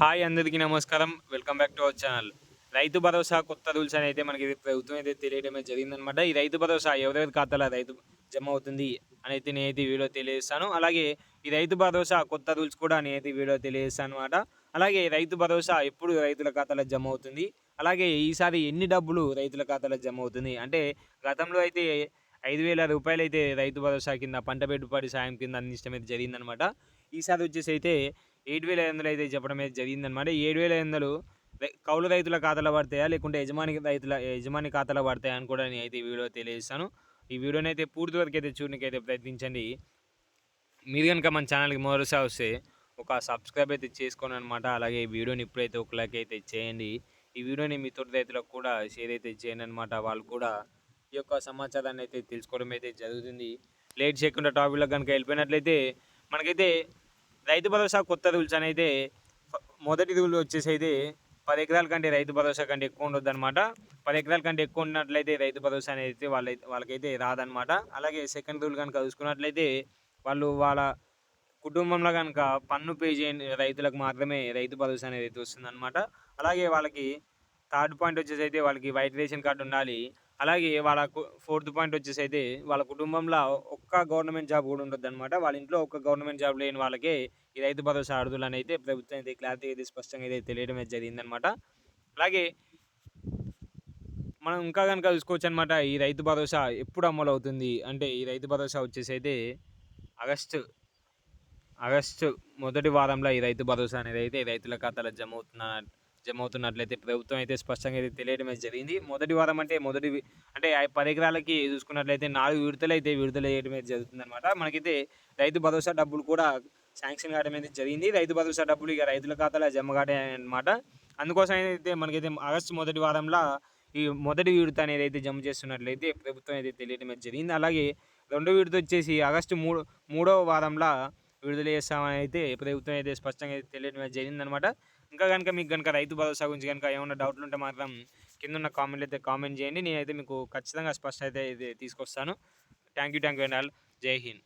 Hi అందరికీ నమస్కారం. Welcome back to our channel. Rythu Bharosa కొత్త రూల్స్ అని అయితే మనకి ప్రభుత్వం అయితే తెలియడమే జరిగిందనమాట ఈ రైతు భరోసా ఎవరెవరి ఖాతాలో రైతు జమ అవుతుంది అని అయితే నేనైతే వీడియో తెలియజేస్తాను. అలాగే ఈ రైతు భరోసా కొత్త రూల్స్ కూడా నేనైతే వీడియో తెలియజేస్తాను అనమాట అలాగే రైతు భరోసా ఎప్పుడు రైతుల ఖాతాలో జమ అవుతుంది? అలాగే ఈసారి ఎన్ని డబ్బులు రైతుల ఖాతాలో జమ అవుతుంది? అంటే గతంలో అయితే ఐదు వేల రూపాయలు అయితే రైతు భరోసా కింద పంట పెట్టుబడి సాయం కింద అందించడం అయితే జరిగిందనమాట ఈసారి వచ్చేసి అయితే ఏడు వేల ఐదు వందలు అయితే చెప్పడం అయితే జరిగిందనమాట ఏడు వేల ఐదు వందలు కౌలు రైతుల ఖాతాలో పడతాయా? లేకుంటే యజమాని రైతుల యజమాని ఖాతాలో పడతాయా అని కూడా నేను అయితే ఈ వీడియో తెలియజేస్తాను. ఈ వీడియోని అయితే పూర్తి వరకు అయితే చూడడానికి అయితే ప్రయత్నించండి. మీరు కనుక మన ఛానల్కి మొదటిసారి వస్తే ఒక సబ్స్క్రైబ్ అయితే చేసుకోండి అనమాట అలాగే ఈ వీడియోని ఇప్పుడైతే ఒక లైక్ అయితే చేయండి. ఈ వీడియోని మీ తోటి రైతులకు కూడా షేర్ అయితే చేయండి అనమాట వాళ్ళు కూడా ఈ యొక్క సమాచారాన్ని అయితే తెలుసుకోవడం అయితే జరుగుతుంది. లేట్ చేయకుండా టాపిక్లో కనుక వెళ్ళిపోయినట్లయితే మనకైతే రైతు భరోసా కొత్త రూల్స్ అని అయితే మొదటి రూల్ వచ్చేసి అయితే పది ఎకరాల కంటే రైతు భరోసా కంటే ఎక్కువ ఉండొద్దు అనమాట పది ఎకరాల కంటే ఎక్కువ ఉన్నట్లయితే రైతు భరోసా అనేది అయితే వాళ్ళ వాళ్ళకైతే రాదనమాట అలాగే సెకండ్ రూల్ కనుక చూసుకున్నట్లయితే వాళ్ళు వాళ్ళ కుటుంబంలో కనుక పన్ను పే చేయని రైతులకు మాత్రమే రైతు భరోసా అనేది అయితే వస్తుందన్నమాట. అలాగే వాళ్ళకి థర్డ్ పాయింట్ వచ్చేసి అయితే వాళ్ళకి వైట్ రేషన్ కార్డు ఉండాలి. అలాగే వాళ్ళ ఫోర్త్ పాయింట్ వచ్చేసి అయితే వాళ్ళ కుటుంబంలో ఒక్క గవర్నమెంట్ జాబ్ కూడా ఉండొద్దు అనమాట వాళ్ళ ఇంట్లో ఒక్క గవర్నమెంట్ జాబ్ లేని వాళ్ళకే ఈ రైతు భరోసా అర్హులని అయితే ప్రభుత్వం అయితే క్లారిటీ అయితే స్పష్టంగా అయితే తెలియడం అయితే జరిగిందనమాట అలాగే మనం ఇంకా కనుక చూసుకోవచ్చు అనమాట ఈ రైతు భరోసా ఎప్పుడు అమలు అవుతుంది? అంటే ఈ రైతు భరోసా వచ్చేసి అయితే ఆగస్టు ఆగస్టు మొదటి వారంలో ఈ రైతు భరోసా అనేది అయితే రైతుల ఖాతాలో జమ అవుతున్న జమ అవుతున్నట్లయితే ప్రభుత్వం అయితే స్పష్టంగా అయితే తెలియడం అయితే జరిగింది. మొదటి వారం అంటే మొదటి అంటే పది ఎకరాలకి చూసుకున్నట్లయితే నాలుగు విడతలు అయితే విడుదల చేయడం అయితే జరుగుతుంది అనమాట మనకైతే రైతు భరోసా డబ్బులు కూడా శాంక్షన్ కావడం అయితే జరిగింది. రైతు భరోసా డబ్బులు ఇక రైతుల ఖాతాలో జమ కావడం అనమాట అందుకోసం అయితే మనకైతే ఆగస్టు మొదటి వారంలో ఈ మొదటి విడత అనేది అయితే జమ చేస్తున్నట్లయితే ప్రభుత్వం అయితే తెలియడం అయితే జరిగింది. అలాగే రెండో విడత వచ్చేసి ఆగస్టు మూడు మూడవ వారంలో విడుదల చేస్తామని అయితే ప్రభుత్వం అయితే స్పష్టంగా అయితే తెలియడం జరిగిందనమాట. ఇంకా కనుక మీకు కనుక రైతు భరోసా గురించి కనుక ఏమైనా డౌట్లు ఉంటే మాత్రం కింద ఉన్న కామెంట్లు అయితే కామెంట్ చేయండి. నేనైతే మీకు ఖచ్చితంగా స్పష్టత అయితే ఇది తీసుకొస్తాను. Thank you thank you and all. Jai Hind.